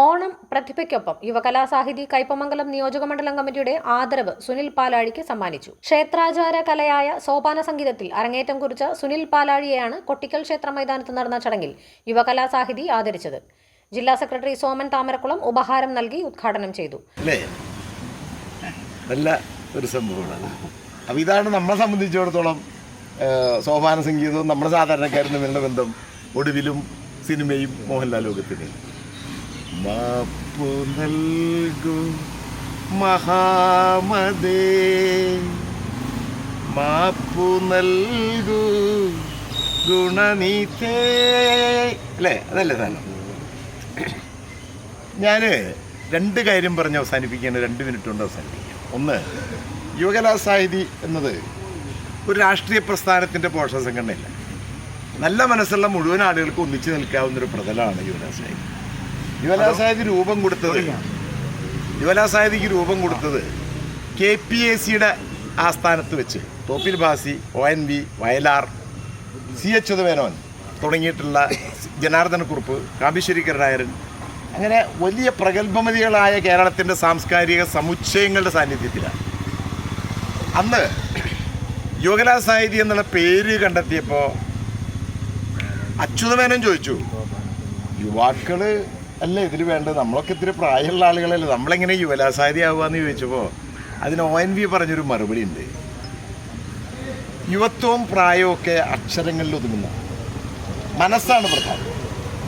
Onam പ്രതിഭയ്ക്കൊപ്പം Yuvakalasahithi Kaipamangalam നിയോജകമണ്ഡലം കമ്മിറ്റിയുടെ ആദരവ് സുനിൽ പാലാഴിക്ക് സമ്മാനിച്ചു. ക്ഷേത്രാചാര കലയായ സോപാന സംഗീതത്തിൽ അരങ്ങേറ്റം കുറിച്ച സുനിൽ പാലാഴിയെയാണ് കൊട്ടിക്കൽ ക്ഷേത്ര മൈതാനത്ത് നടന്ന ചടങ്ങിൽ യുവകലാസാഹിതി ആദരിച്ചത്. ജില്ലാ സെക്രട്ടറി സോമൻ താമരക്കുളം ഉപഹാരം നൽകി ഉദ്ഘാടനം ചെയ്തു. നല്ല ഒരു സംഭവമാണ്. ഇതാണ് നമ്മളെ സംബന്ധിച്ചിടത്തോളം സോപാന സംഗീതവും നമ്മുടെ സാധാരണക്കാരും തമ്മിലുള്ള ബന്ധം ഒടുവിലും സിനിമയും മോഹൻലാൽ ലോകത്തിന് മാപ്പു നൽകൂ മഹാമദേ മാപ്പു നൽകൂ ഗുണനീതേ. അല്ലേ? അതല്ലേ തന്നെ ഞാൻ രണ്ട് കാര്യം പറഞ്ഞ് അവസാനിപ്പിക്കുകയാണ്. രണ്ട് മിനിറ്റ് കൊണ്ട് അവസാനിപ്പിക്കുക ഒന്ന് യുവകലാസാഹിതി എന്നത് ഒരു രാഷ്ട്രീയ പ്രസ്ഥാനത്തിന്റെ പോഷക സംഘടനയല്ല. നല്ല മനസ്സുള്ള മുഴുവൻ ആളുകൾക്ക് ഒന്നിച്ചു നിൽക്കാവുന്നൊരു പ്രതലമാണ് യുവകലാസാഹിതി. യുവകലാസാഹിതി രൂപം കൊടുത്തത്. യുവലാസായതിക്ക് രൂപം കൊടുത്തത് കെ പി എ സിയുടെ ആസ്ഥാനത്ത് വെച്ച്. Thoppil Bhasi O N V Vayalar C H ഉദവേനോൻ തുടങ്ങിയിട്ടുള്ള ജനാർദ്ദനക്കുറുപ്പ് കാമ്പശ്ശേരി നായരൻ അങ്ങനെ വലിയ പ്രഗത്ഭമതികളായ കേരളത്തിന്റെ സാംസ്കാരിക സമുച്ചയങ്ങളുടെ സാന്നിധ്യത്തിലാണ്. അന്ന് യുവകലാ സാഹിതി എന്നുള്ള പേര് കണ്ടെത്തിയപ്പോൾ അച്യുതമേനോൻ ചോദിച്ചു യുവാക്കൾ അല്ലേ ഇതിന് വേണ്ടത് നമ്മളൊക്കെ ഇത്തിരി പ്രായമുള്ള ആളുകളല്ലേ. നമ്മളെങ്ങനെ യുവലാസാരി ആവുകയെന്ന് ചോദിച്ചപ്പോൾ അതിന് ഒ എൻ വി പറഞ്ഞൊരു മറുപടി ഉണ്ട്. യുവത്വവും പ്രായവും അക്ഷരങ്ങളിൽ ഒതുങ്ങുന്ന മനസ്സാണ് പ്രധാനം.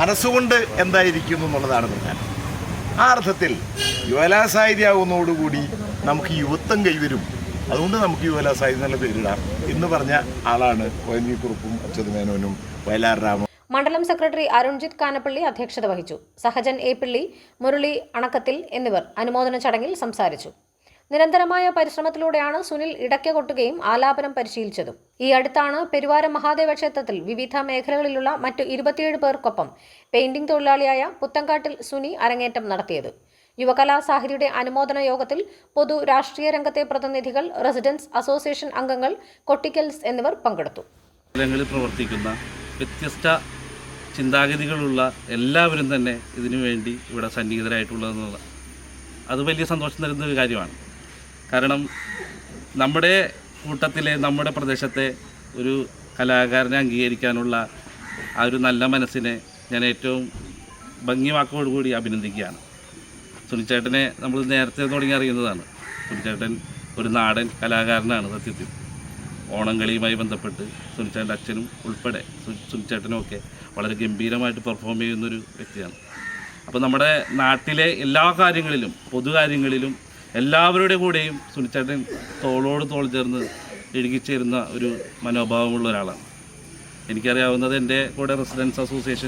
മനസ്സുകൊണ്ട് എന്തായിരിക്കും എന്നുള്ളതാണ് പ്രധാനം. ആ അർത്ഥത്തിൽ യുവലാസാഹിതിയാവുന്നതോടുകൂടി നമുക്ക് യുവത്വം കൈവരും. അതുകൊണ്ട് നമുക്ക് യുവലാസാരി എന്നുള്ള പേരിടാം എന്ന് പറഞ്ഞ ആളാണ് ഒ എൻ വി കുറുപ്പും അച്യുതമേനോനും വയലാർ രാമനും മണ്ഡലം സെക്രട്ടറി അരുൺജിത്ത് കാനപ്പള്ളി അധ്യക്ഷത വഹിച്ചു. സഹജൻ എ പിള്ളി മുരളി അണക്കത്തിൽ എന്നിവർ അനുമോദന ചടങ്ങിൽ സംസാരിച്ചു. നിരന്തരമായ പരിശ്രമത്തിലൂടെയാണ് സുനിൽ ഇടയ്ക്ക കൊട്ടുകയും ആലാപനം പരിശീലിച്ചതും. ഈ അടുത്താണ് പെരുവാരം മഹാദേവ ക്ഷേത്രത്തിൽ വിവിധ മേഖലകളിലുള്ള മറ്റു ഇരുപത്തിയേഴ് പേർക്കൊപ്പം പെയിന്റിംഗ് തൊഴിലാളിയായ പുത്തങ്കാട്ടിൽ സുനി അരങ്ങേറ്റം നടത്തിയത്. യുവകലാ സാഹിതിയുടെ അനുമോദന യോഗത്തിൽ പൊതു രാഷ്ട്രീയ രംഗത്തെ പ്രതിനിധികൾ റെസിഡൻസ് അസോസിയേഷൻ അംഗങ്ങൾ കൊട്ടിക്കൽസ് എന്നിവർ പങ്കെടുത്തു. പ്രവർത്തിക്കുന്ന വ്യത്യസ്ത ചിന്താഗതികളുള്ള എല്ലാവരും തന്നെ ഇതിനു വേണ്ടി ഇവിടെ സന്നിഹിതരായിട്ടുള്ളതെന്നുള്ള അത് വലിയ സന്തോഷം തരുന്ന ഒരു കാര്യമാണ്. കാരണം നമ്മുടെ കൂട്ടത്തിലെ നമ്മുടെ പ്രദേശത്തെ ഒരു കലാകാരനെ അംഗീകരിക്കാനുള്ള ആ ഒരു നല്ല മനസ്സിനെ ഞാൻ ഏറ്റവും ഭംഗിവാക്കോടുകൂടി അഭിനന്ദിക്കുകയാണ്. സുനിച്ചേട്ടനെ നമ്മൾ നേരത്തെ തുടങ്ങി അറിയുന്നതാണ്. സുനിച്ചേട്ടൻ ഒരു നാടൻ കലാകാരനാണ് സത്യത്തിൽ. ഓണംകളിയുമായി ബന്ധപ്പെട്ട് സുനിച്ചേട്ടന്റെ അച്ഛനും ഉൾപ്പെടെ സുനിച്ചേട്ടനും ഒക്കെ വളരെ ഗംഭീരമായിട്ട് പെർഫോം ചെയ്യുന്നൊരു വ്യക്തിയാണ്. അപ്പോൾ നമ്മുടെ നാട്ടിലെ എല്ലാ കാര്യങ്ങളിലും പൊതുകാര്യങ്ങളിലും എല്ലാവരുടെ കൂടെയും സുനിച്ചേട്ടൻ തോളോട് തോൾ ചേർന്ന് ഇഴുകിച്ചേരുന്ന ഒരു മനോഭാവമുള്ള ഒരാളാണ്. എനിക്കറിയാവുന്നത് എന്റെ കൂടെ റെസിഡൻസ് അസോസിയേഷൻ